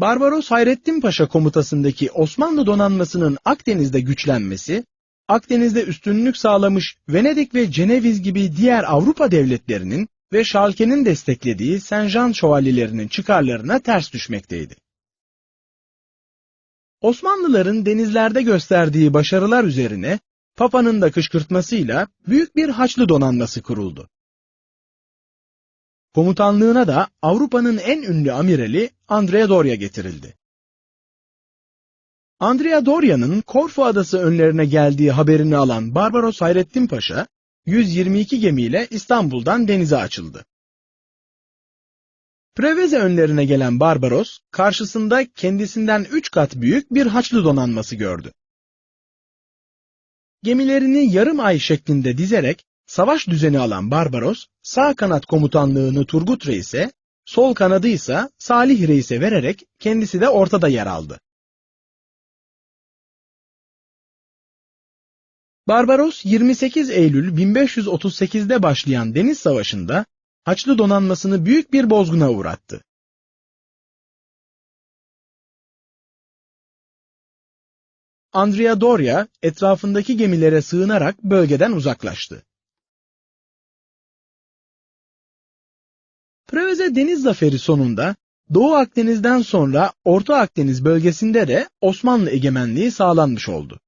Barbaros Hayrettin Paşa komutasındaki Osmanlı donanmasının Akdeniz'de güçlenmesi, Akdeniz'de üstünlük sağlamış Venedik ve Ceneviz gibi diğer Avrupa devletlerinin ve Şalke'nin desteklediği Saint-Jean şövalyelerinin çıkarlarına ters düşmekteydi. Osmanlıların denizlerde gösterdiği başarılar üzerine Papa'nın da kışkırtmasıyla büyük bir Haçlı donanması kuruldu. Komutanlığına da Avrupa'nın en ünlü amirali Andrea Doria getirildi. Andrea Doria'nın Korfu adası önlerine geldiği haberini alan Barbaros Hayrettin Paşa, 122 gemiyle İstanbul'dan denize açıldı. Preveze önlerine gelen Barbaros, karşısında kendisinden üç kat büyük bir Haçlı donanması gördü. Gemilerini yarım ay şeklinde dizerek savaş düzeni alan Barbaros, sağ kanat komutanlığını Turgut Reis'e, sol kanadı ise Salih Reis'e vererek kendisi de ortada yer aldı. Barbaros 28 Eylül 1538'de başlayan deniz savaşında Haçlı donanmasını büyük bir bozguna uğrattı. Andrea Doria etrafındaki gemilere sığınarak bölgeden uzaklaştı. Preveze deniz zaferi sonunda Doğu Akdeniz'den sonra Orta Akdeniz bölgesinde de Osmanlı egemenliği sağlanmış oldu.